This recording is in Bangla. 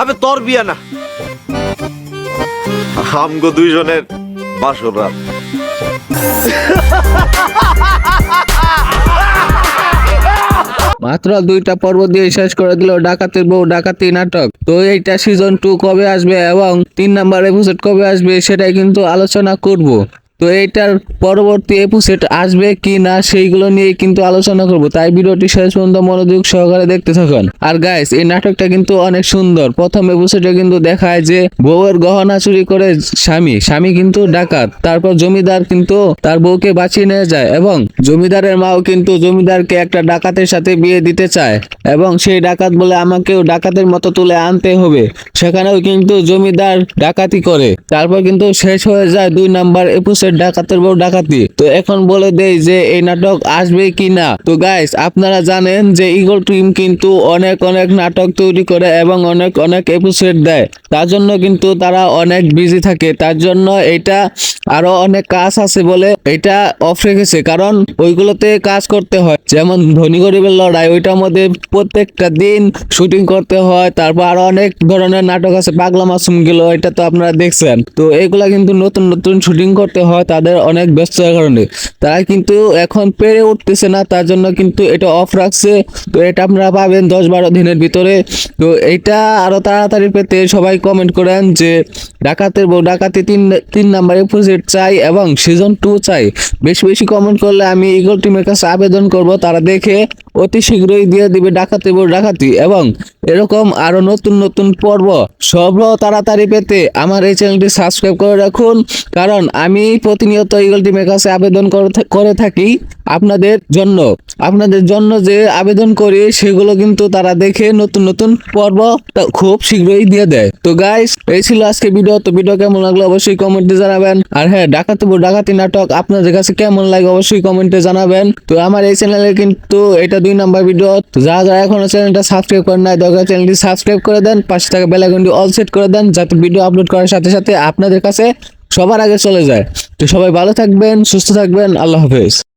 আবে তোর বিয়া না। আমগো দুইজনের বাসর রাত। মাত্র দুইটা পর্ব দিয়ে শেষ করে দিল ডাকাতের বউ ডাকাতি নাটক। তো এইটা সিজন টু কবে আসবে এবং তিন নাম্বার এপিসোড কবে আসবে সেটাই কিন্তু আলোচনা করব। তো এইটার পরবর্তী এপিসোড আসবে কি না সেইগুলো নিয়ে কিন্তু আলোচনা করব। তাই ভিডিওটি শেষ পর্যন্ত মনোযোগ সহকারে দেখতে থাকুন। আর গাইস এই নাটকটা কিন্তু অনেক সুন্দর। প্রথম এপিসোডে কিন্তু দেখায় যে বউয়ের গহনা চুরি করে স্বামী। স্বামী কিন্তু ডাকাত। তারপর জমিদার কিন্তু তার বউকে বাঁচিয়ে নিয়ে যায় এবং জমিদারের মাও কিন্তু জমিদারকে একটা ডাকাতের সাথে বিয়ে দিতে চায় এবং সেই ডাকাত বলে আমাকেও ডাকাতের মতো তুলে আনতে হবে। সেখানেও কিন্তু জমিদার ডাকাতি করে। তারপর কিন্তু শেষ হয়ে যায় দুই নাম্বার এপিসোড ডাকাতের বউ ডাকাতি। তো এখন বলে দেই যে এই নাটক আসবে কি না তো গাইস আপনারা জানেন যে ইগল টিম কিন্তু অনেক অনেক নাটক তৈরি করে এবং অনেক অনেক এপিসোড দেয়। তার জন্য কিন্তু তারা অনেক বিজি থাকে। তার জন্য এটা আরও অনেক কাজ আছে বলে এটা অফ রেখেছে। কারণ ওইগুলোতে কাজ করতে হয়। যেমন ধনী গরিবের লড়াই, ওইটার মধ্যে প্রত্যেকটা দিন শুটিং করতে হয়। তারপর আরও অনেক ধরনের নাটক আছে। পাগলা মাসুমগুলো, এটা তো আপনারা দেখছেন। তো এগুলা কিন্তু নতুন নতুন শুটিং করতে হয়। তাদের অনেক ব্যস্ততার কারণে। তারা কিন্তু এখন পেরে উঠতেছে না, তার জন্য কিন্তু এটা অফ রাখছে। তো এটা আপনারা পাবেন দশ বারো দিনের ভিতরে। তো এটা আরও তাড়াতাড়ি পেতে সবাই কমেন্ট করেন যে, ডাকাতের ডাকাতি তিন তিন নাম্বার এপিসোড চাই এবং সিজন টু চাই। বেশি বেশি কমেন্ট করলে আমি ইগল টিমের কাছে আবেদন করব, তারা দেখে অতি শীঘ্রই দিয়ে দিবে ডাকাতি বউ ডাকাতি এবং এরকম আরও নতুন নতুন পর্ব। সব তাড়াতাড়ি পেতে আমার এই চ্যানেলটি সাবস্ক্রাইব করে রাখুন, কারণ আমি প্রতিনিয়ত ইগল টিমের কাছে আবেদন করে থাকি আপনাদের জন্য। আপনাদের জন্য যে আবেদন করি, সেগুলো কিন্তু তারা দেখে নতুন নতুন পর্ব খুব শীঘ্রই দিয়ে দেয়। তো গাইস এই ছিল আজকে ভিডিও। তো ভিডিও কেমন লাগল অবশ্যই কমেন্টে জানাবেন। আর হ্যাঁ ডাকাতি ডাকাতি নাটক, আপনাদের কাছে কেমন লাগে অবশ্যই কমেন্টে জানাবেন। তো আমার এই চ্যানেলে কিন্তু এটা দুই নাম্বার ভিডিও। যারা যারা এখনও চ্যানেলটা সাবস্ক্রাইব করেন নাই দরকার চ্যানেলটি সাবস্ক্রাইব করে দেন। পাশে থাকা বেলাইকনটি অল সেট করে দেন, যাতে ভিডিও আপলোড করার সাথে সাথে আপনাদের কাছে সবার আগে চলে যায়। তো সবাই ভালো থাকবেন, সুস্থ থাকবেন। আল্লাহ হাফেজ।